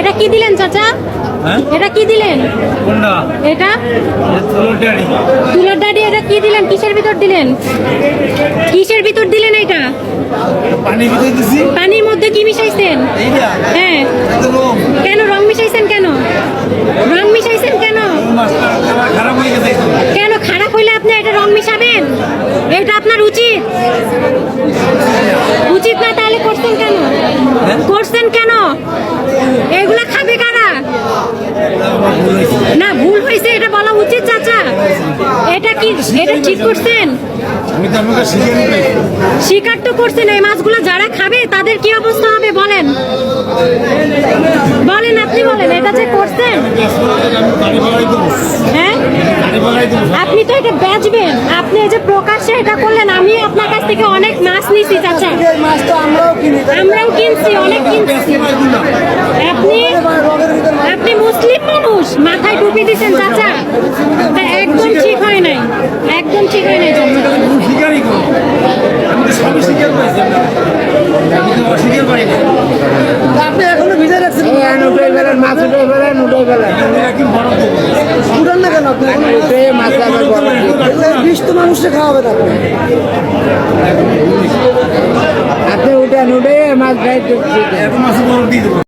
এটা কি দিলেন চাচা? হ্যাঁ? এটা কি দিলেন? এটা? তুলোর ডাডি। এটা কি দিলেন? কিসের ভিতর দিলেন? কিসের ভিতর দিলেন এটা? পানির মধ্যে কি মিশাইছেন? হ্যাঁ। কেন রং মিশাইছেন কেন? রং মিশাইছেন কেন? কেন খারাপ হইলে আপনি এটা রং মিশাবেন? এটা আপনার উচিত না তাহলে করছেন কেন করছেন কেন এগুলা খাবে কারা আমার ভুল হয়েছে না ভুল হয়েছে এটা বলা উচিত চাচা এটা কি এটা ঠিক করছেন? শিকার তো করছেন এই মাছগুলো যারা খাবে তাদের কি অবস্থা হবে বলেন? বলেন আপনি বলেন এটা যে করছেন? হ্যাঁ? আপনি তো এটা বেচবেন। আপনি এই যে প্রকাশ্যে এটা করলেন আমি আপনার কাছ থেকে অনেক মাছ নিছি চাচা। আমরাও আমরাও কিনছি অনেক কিনছি। আপনি আপনি মুসলিম মানুষ মাথায় টুপি দিচ্ছেন চাচা তা একদম ঠিক হয় নাই একদম ঠিক হয় নাই চাচা শিকারই করো আমি তো সবই শিকার পাইছি আমি তো অস্বীকার পাই না আপনি এখনও ভিজে রাখছেন উঠে মাছ উঠে গেলেন উঠে দেবো উঠান না কেন? আপনি মাছ আবার বিষ তো মানুষকে খাওয়াবেন আপনি আপনি উঠেন উঠে মাছ দেবো।